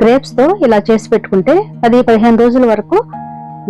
గ్రేప్స్తో ఇలా చేసి పెట్టుకుంటే పది పదిహేను రోజుల వరకు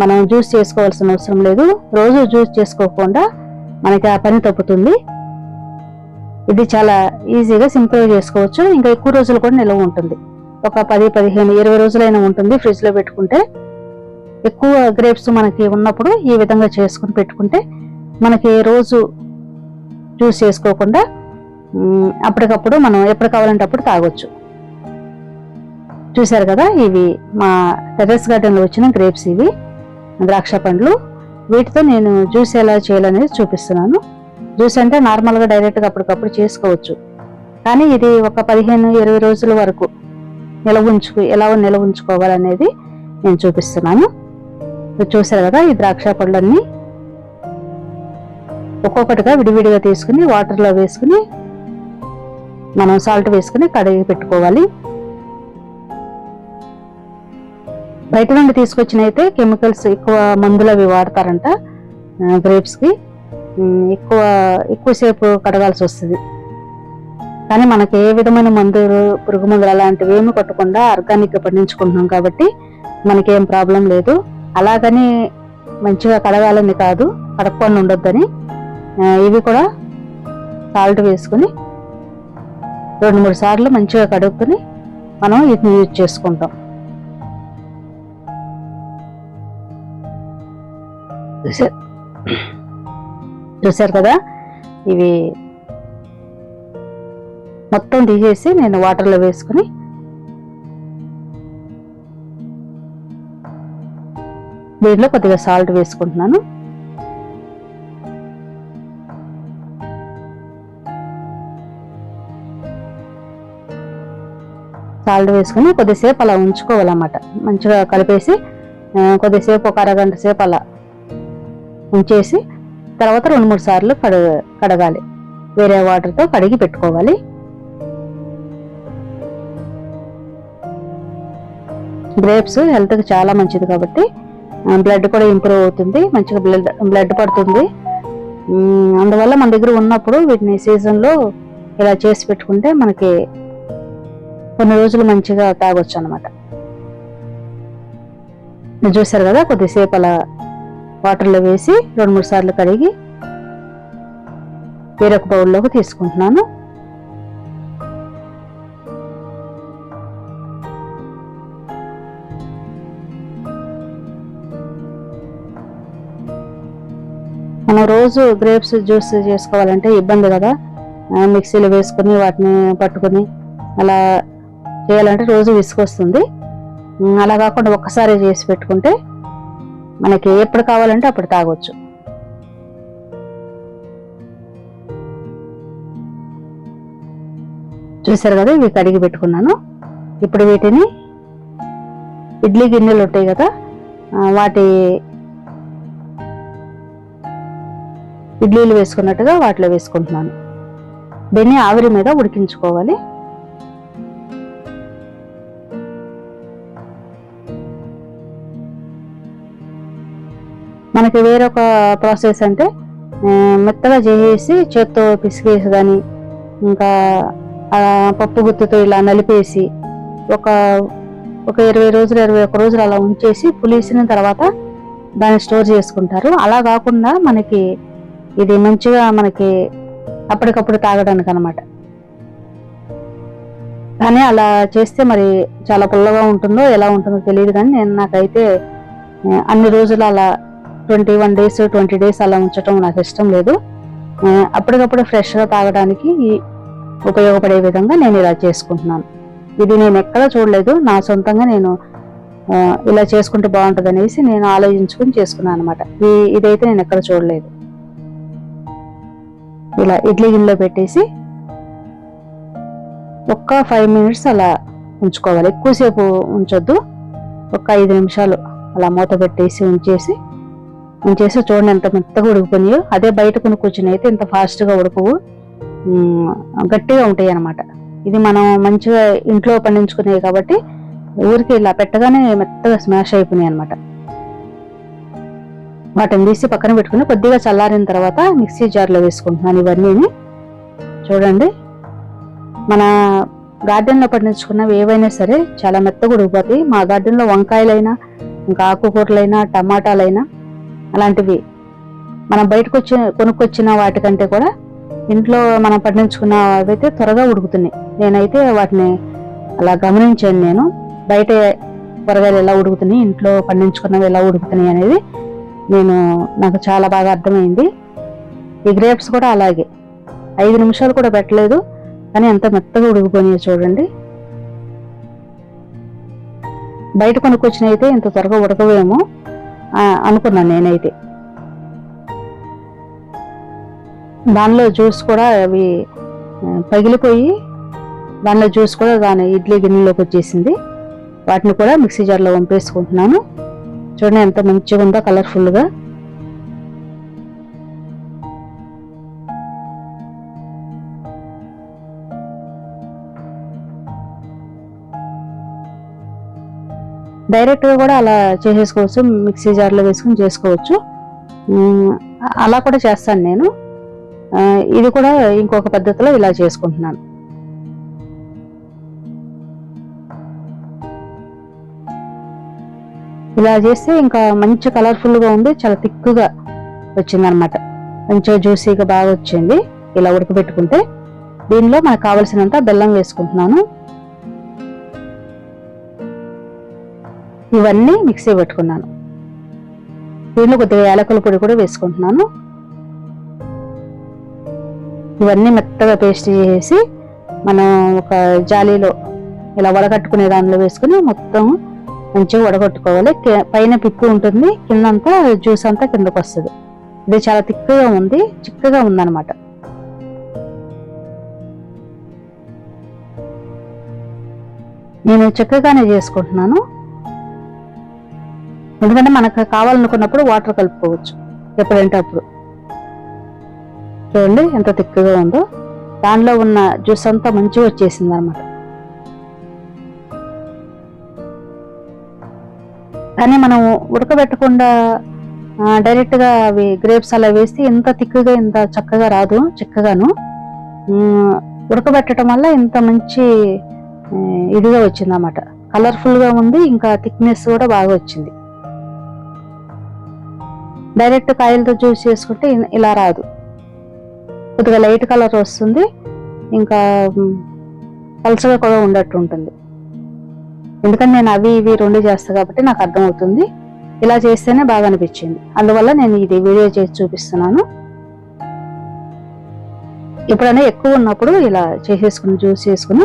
మనం జ్యూస్ చేసుకోవాల్సిన అవసరం లేదు. రోజు జ్యూస్ చేసుకోకుండా మనకి ఆ పని తప్పుతుంది. ఇది చాలా ఈజీగా సింపుల్గా చేసుకోవచ్చు. ఇంకా ఎక్కువ రోజులు కూడా నిల్వ ఉంటుంది. ఒక పది పదిహేను ఇరవై రోజులైనా ఉంటుంది ఫ్రిడ్జ్లో పెట్టుకుంటే. ఎక్కువ గ్రేప్స్ మనకి ఉన్నప్పుడు ఈ విధంగా చేసుకుని పెట్టుకుంటే మనకి రోజు జ్యూస్ చేసుకోకుండా అప్పటికప్పుడు మనం ఎప్పుడు కావాలంటే అప్పుడు తాగొచ్చు. చూశారు కదా ఇవి మా టెర్రస్ గార్డెన్లో వచ్చిన గ్రేప్స్ ఇవి ద్రాక్ష పండ్లు. వీటితో నేను జ్యూస్ ఎలా చేయాలనేది చూపిస్తున్నాను. జ్యూస్ అంటే నార్మల్గా డైరెక్ట్గా అప్పటికప్పుడు చేసుకోవచ్చు. కానీ ఇది ఒక పదిహేను ఇరవై రోజుల వరకు నిలవ ఉంచుకు ఎలా నిలవ ఉంచుకోవాలనేది నేను చూపిస్తున్నాను. చూశారు కదా ఈ ద్రాక్ష పళ్ళన్నీ ఒక్కొక్కటిగా విడివిడిగా తీసుకుని వాటర్లో వేసుకుని మనం సాల్ట్ వేసుకుని కడిగి పెట్టుకోవాలి. బయట నుండి తీసుకొచ్చిన అయితే కెమికల్స్ ఎక్కువ మందులు అవి వాడతారంట గ్రేప్స్కి. ఎక్కువ ఎక్కువసేపు కడగాల్సి వస్తుంది. కానీ మనకి ఏ విధమైన మందులు పురుగు మందులు అలాంటివి ఏమి కొట్టకుండా ఆర్గానిక్గా పండించుకుంటున్నాం కాబట్టి మనకేం ప్రాబ్లం లేదు. అలాగని మంచిగా కడగాలని కాదు కడగకుండా ఉండొద్దని ఇవి కూడా సాల్ట్ వేసుకుని రెండు మూడు సార్లు మంచిగా కడుక్కుని మనం వీటిని యూజ్ చేసుకుంటాం. చూసారు చూసారు కదా? ఇవి మొత్తం తీసేసి నేను వాటర్లో వేసుకుని దీంట్లో కొద్దిగా సాల్ట్ వేసుకుంటున్నాను. సాల్ట్ వేసుకుని కొద్దిసేపు అలా ఉంచుకోవాలన్నమాట. మంచిగా కలిపేసి కొద్దిసేపు ఒక అరగంట సేపు అలా ఉంచేసి తర్వాత రెండు మూడు సార్లు కడ కడగాలి. వేరే వాటర్తో కడిగి పెట్టుకోవాలి. గ్రేప్స్ హెల్త్కి చాలా మంచిది కాబట్టి బ్లడ్ కూడా ఇంప్రూవ్ అవుతుంది మంచిగా బ్లడ్ బ్లడ్ పడుతుంది. అందువల్ల మన దగ్గర ఉన్నప్పుడు వీటిని సీజన్లో ఇలా చేసి పెట్టుకుంటే మనకి కొన్ని రోజులు మంచిగా తాగొచ్చు అనమాట చూసారు కదా కొద్దిసేపు అలా వాటర్లో వేసి రెండు మూడు సార్లు కడిగి వేరొక బౌల్లోకి తీసుకుంటున్నాను. మనం రోజు గ్రేప్స్ జ్యూస్ చేసుకోవాలంటే ఇబ్బంది కదా. మిక్సీలో వేసుకుని వాటిని పట్టుకుని అలా చేయాలంటే రోజు విసుకొస్తుంది అలా కాకుండా ఒక్కసారి చేసి పెట్టుకుంటే మనకి ఎప్పుడు కావాలంటే అప్పుడు తాగొచ్చు. చూసారు కదా ఇవి కడిగి పెట్టుకున్నాను. ఇప్పుడు వీటిని ఇడ్లీ గిన్నెలు ఉంటాయి కదా వాటి ఇడ్లీలు వేసుకున్నట్టుగా వాటిలో వేసుకుంటున్నాను. దీన్ని ఆవిరి మీద ఉడికించుకోవాలి. మనకి వేరొక ప్రాసెస్ అంటే మెత్తగా చేసేసి చేత్తో పిసికేసి కానీ ఇంకా పప్పు గుత్తుతో ఇలా నలిపేసి ఒక ఒక ఇరవై రోజులు ఇరవై ఒక్క రోజులు అలా ఉంచేసి పులిసిన తర్వాత దాన్ని స్టోర్ చేసుకుంటారు. అలా కాకుండా మనకి ఇది మంచిగా మనకి అప్పటికప్పుడు తాగడానికి అనమాట కానీ అలా చేస్తే మరి చాలా పుల్లగా ఉంటుందో ఎలా ఉంటుందో తెలియదు కానీ నేను నాకైతే అన్ని రోజులు అలా twenty one days twenty days అలా ఉంచడం నాకు ఇష్టం లేదు. అప్పటికప్పుడు ఫ్రెష్గా తాగడానికి ఈ- ఉపయోగపడే విధంగా నేను ఇలా చేసుకుంటున్నాను. ఇది నేను ఎక్కడ చూడలేదు నా సొంతంగా నేను ఇలా చేసుకుంటే బాగుంటుంది అనేసి నేను ఆలోచించుకుని చేసుకున్నాను అనమాట ఈ ఇదైతే నేను ఎక్కడ చూడలేదు. ఇలా ఇడ్లీ గిన్నెలో పెట్టేసి ఒక్క ఫైవ్ మినిట్స్ అలా ఉంచుకోవాలి. ఎక్కువసేపు ఉంచొద్దు. ఒక ఐదు నిమిషాలు అలా మూత పెట్టేసి ఉంచేసి ఉంచేసి చూడండి ఎంత మెత్తగా ఉడికిపోయినాయో అదే బయట కొనుక్కొచ్చిన అయితే ఇంత ఫాస్ట్గా ఉడకవు. గట్టిగా ఉంటాయి అన్నమాట. ఇది మనం మంచిగా ఇంట్లో పండించుకునేవి కాబట్టి ఊరికి ఇలా పెట్టగానే మెత్తగా స్మాష్ అయిపోయినాయి అనమాట వాటిని తీసి పక్కన పెట్టుకుని కొద్దిగా చల్లారిన తర్వాత మిక్సీ జార్లో వేసుకుంటున్నాను ఇవన్నీ చూడండి మన గార్డెన్లో పండించుకున్నవి ఏవైనా సరే చాలా మెత్తగా ఉడికిపోతాయి. మా గార్డెన్లో వంకాయలైనా ఇంకా ఆకుకూరలైనా టమాటాలైనా అలాంటివి. మనం బయటకు వచ్చి కొనుక్కొచ్చిన వాటికంటే కూడా ఇంట్లో మనం పండించుకున్న అవైతే త్వరగా ఉడుకుతున్నాయి. నేనైతే వాటిని అలా గమనించాను నేను. బయట కూరగాయలు ఎలా ఉడుకుతున్నాయి ఇంట్లో పండించుకున్నవి ఎలా ఉడుకుతున్నాయి అనేది నేను నాకు చాలా బాగా అర్థమైంది. ఈ గ్రేప్స్ కూడా అలాగే. ఐదు నిమిషాలు కూడా పెట్టలేదు కానీ ఎంత మెత్తగా ఉడికిపోయినాయో చూడండి. బయట కొనుక్కొచ్చినవి అయితే ఇంత త్వరగా ఉడకవేమో. అనుకున్నాను నేనైతే. దానిలో జ్యూస్ కూడా అవి పగిలిపోయి దానిలో జ్యూస్ కూడా దాని ఇడ్లీ గిన్నెలోకి వచ్చేసింది. వాటిని కూడా మిక్సీ జార్లో వంపేసుకుంటున్నాను. చూడండి ఎంత మంచిగా ఉందో కలర్ఫుల్గా డైరెక్ట్గా కూడా అలా చేసేసుకోవచ్చు మిక్సీ జార్లో వేసుకుని చేసుకోవచ్చు. అలా కూడా చేస్తాను నేను. ఇది కూడా ఇంకొక పద్ధతిలో ఇలా చేసుకుంటున్నాను. ఇలా చేస్తే ఇంకా మంచి కలర్ఫుల్గా ఉంది చాలా థిక్గా వచ్చింది అనమాట మంచిగా జ్యూసీగా బాగా వచ్చింది ఇలా ఉడకబెట్టుకుంటే. దీనిలో మనకు కావలసినంత బెల్లం వేసుకుంటున్నాను. ఇవన్నీ మిక్సీ పెట్టుకున్నాను. దీనిలో కొద్దిగా యాలకుల పొడి కూడా వేసుకుంటున్నాను. ఇవన్నీ మెత్తగా పేస్ట్ చేసి మనం ఒక జాలీలో ఇలా వడగట్టుకునే దానిలో వేసుకుని మొత్తం మంచిగా వడగట్టుకోవాలి. పైన పిక్కు ఉంటుంది కిందంతా జ్యూస్ అంతా కిందకు వస్తుంది. ఇది చాలా తిక్కగా ఉంది చిక్కగా ఉందన్నమాట. నేను చిక్కగానే చేసుకుంటున్నాను. ఎందుకంటే మనకు కావాలనుకున్నప్పుడు వాటర్ కలుపుకోవచ్చు. ఎప్పుడంటే అప్పుడు. చూడండి ఎంత తిక్కగా ఉందో. దానిలో ఉన్న జ్యూస్ అంతా మంచిగా వచ్చేసింది అనమాట కానీ మనం ఉడకబెట్టకుండా డైరెక్ట్గా అవి గ్రేప్స్ అలా వేసి ఇంత తిక్కుగా ఇంత చక్కగా రాదు చిక్కగాను. ఉడకబెట్టడం వల్ల ఇంత మంచి ఇదిగా వచ్చిందన్నమాట. కలర్ఫుల్గా ఉంది ఇంకా థిక్నెస్ కూడా బాగా వచ్చింది. డైరెక్ట్ కాయలతో జ్యూస్ చేసుకుంటే ఇలా రాదు. కొద్దిగా లైట్ కలర్ వస్తుంది. ఇంకా పలుసగా కూడా ఉండట్టు ఉంటుంది. ఎందుకంటే నేను అవి ఇవి రెండు చేస్తాను కాబట్టి నాకు అర్థమవుతుంది. ఇలా చేస్తేనే బాగా అనిపించింది. అందువల్ల నేను ఇది వీడియో చేసి చూపిస్తున్నాను. ఎప్పుడైనా ఎక్కువ ఉన్నప్పుడు ఇలా చేసేసుకుని జ్యూస్ చేసుకుని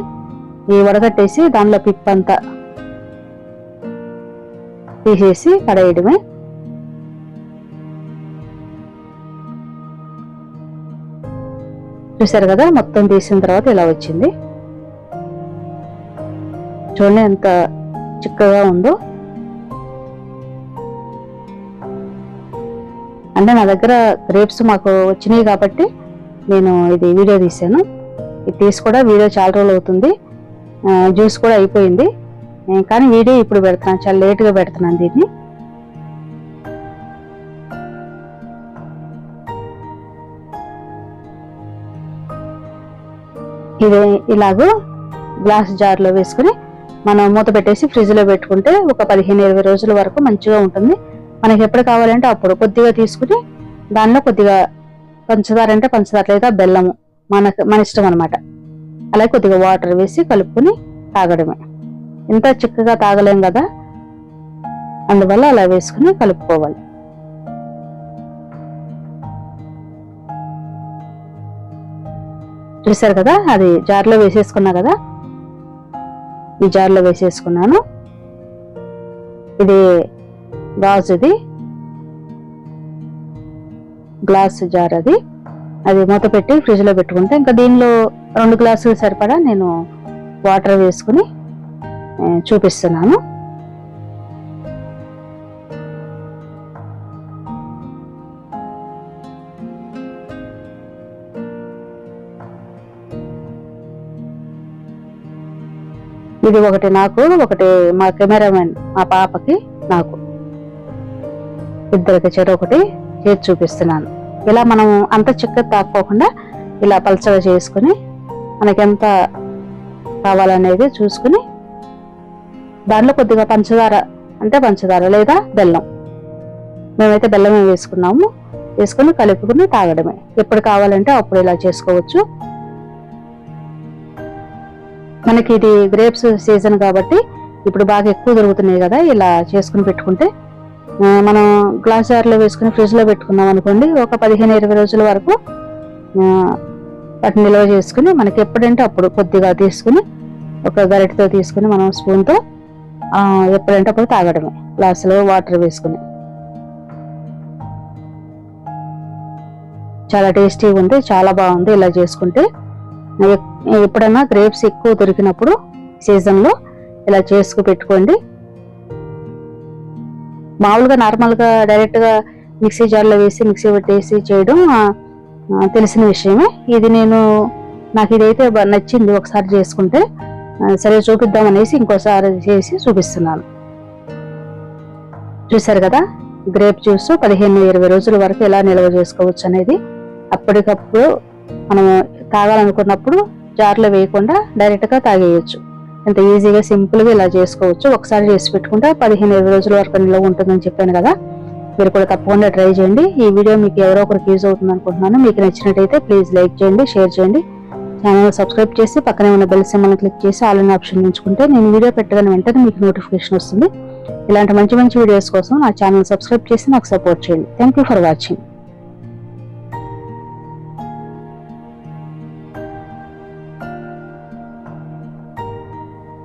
ఈ వడగట్టేసి దానిలో పిప్ అంతా తీసేసి పడేయడమే చూసారు కదా మొత్తం తీసిన తర్వాత ఇలా వచ్చింది. చూడండి ఎంత చిక్కగా ఉందో. అంటే నా దగ్గర గ్రేప్స్ మాకు వచ్చినాయి కాబట్టి నేను ఇది వీడియో తీశాను. ఇది తీసి కూడా వీడియో చాలా రోజులు అవుతుంది. జ్యూస్ కూడా అయిపోయింది. కానీ వీడియో ఇప్పుడు పెడుతున్నాను చాలా లేట్గా పెడుతున్నాను దీన్ని. ఇదే ఇలాగూ గ్లాస్ జార్లో వేసుకుని మనం మూత పెట్టేసి ఫ్రిడ్జ్లో పెట్టుకుంటే ఒక పదిహేను ఇరవై రోజుల వరకు మంచిగా ఉంటుంది. మనకి ఎప్పుడు కావాలంటే అప్పుడు కొద్దిగా తీసుకుని దానిలో కొద్దిగా పంచదార అంటే పంచదార లేదా బెల్లము మనకు మన ఇష్టం అనమాట అలాగే కొద్దిగా వాటర్ వేసి కలుపుకొని తాగడమే. ఇంత చిక్కగా తాగలేం కదా? అందువల్ల అలా వేసుకుని కలుపుకోవాలి. చూసారు కదా? అది జార్లో వేసేసుకున్నా కదా? ఈ జార్లో వేసేసుకున్నాను. ఇది గాజుది గ్లాస్ జార్ అది. అది మూత పెట్టి ఫ్రిడ్జ్లో పెట్టుకుంటే ఇంకా దీనిలో రెండు గ్లాసులు సరిపడా నేను వాటర్ వేసుకుని చూపిస్తున్నాను. ఇది ఒకటి నాకు ఒకటి మా కెమెరామెన్ మా పాపకి నాకు. ఇద్దరికి చెరు ఒకటి చేసి చూపిస్తున్నాను. ఇలా మనం అంత చిక్క తాక్కోకుండా ఇలా పలచగా చేసుకుని మనకెంత కావాలనేది చూసుకుని దాంట్లో కొద్దిగా పంచదార అంటే పంచదార లేదా బెల్లం. మేమైతే బెల్లమే వేసుకున్నాము. వేసుకుని కలుపుకుని తాగడమే. ఎప్పుడు కావాలంటే అప్పుడు ఇలా చేసుకోవచ్చు. మనకి ఇది గ్రేప్స్ సీజన్ కాబట్టి ఇప్పుడు బాగా ఎక్కువ దొరుకుతున్నాయి కదా ఇలా చేసుకుని పెట్టుకుంటే. మనం గ్లాస్ జార్లో వేసుకుని ఫ్రిడ్జ్లో పెట్టుకున్నాం అనుకోండి ఒక పదిహేను ఇరవై రోజుల వరకు వాటిని నిల్వ చేసుకుని మనకి ఎప్పుడంటే అప్పుడు కొద్దిగా తీసుకుని ఒక గరిటెతో తీసుకుని మనం స్పూన్తో ఎప్పుడంటే అప్పుడు తాగడమే గ్లాసులో వాటర్ వేసుకుని. చాలా టేస్టీగా ఉంది చాలా బాగుంది ఇలా చేసుకుంటే. ఎప్పుడైనా గ్రేప్స్ ఎక్కువ దొరికినప్పుడు సీజన్లో ఇలా చేసుకు పెట్టుకోండి. మామూలుగా నార్మల్గా డైరెక్ట్గా మిక్సీ జార్లో వేసి మిక్సీ పెట్టేసి చేయడం తెలిసిన విషయమే. ఇది నేను నాకు ఇదైతే నచ్చింది ఒకసారి చేసుకుంటే సరే చూపిద్దాం అనేసి ఇంకోసారి చేసి చూపిస్తున్నాను. చూసారు కదా? గ్రేప్ జ్యూస్ పదిహేను ఇరవై రోజుల వరకు ఎలా నిల్వ చేసుకోవచ్చు అనేది అప్పటికప్పుడు మనం తాగాలనుకున్నప్పుడు జార్లో వేయకుండా డైరెక్ట్గా తాగేయచ్చు. ఎంత ఈజీగా సింపుల్గా ఇలా చేసుకోవచ్చు. ఒకసారి చేసి పెట్టుకుంటే పదిహేను ఇరవై రోజుల వరకు నిల్వ ఉంటుందని చెప్పాను కదా. మీరు కూడా తప్పకుండా ట్రై చేయండి. ఈ వీడియో మీకు ఎవరో ఒకరికి యూజ్ అవుతుంది అనుకుంటున్నాను. మీకు నచ్చినట్టయితే ప్లీజ్ లైక్ చేయండి షేర్ చేయండి. ఛానల్ సబ్స్క్రైబ్ చేసి పక్కనే ఉన్న బెల్ సింబల్ని క్లిక్ చేసి ఆల్ అనే ఆప్షన్ ఉంచుకుంటే నేను వీడియో పెట్టగానే వెంటనే మీకు నోటిఫికేషన్ వస్తుంది. ఇలాంటి మంచి మంచి వీడియోస్ కోసం నా ఛానల్ సబ్స్క్రైబ్ చేసి నాకు సపోర్ట్ చేయండి. Thank you for watching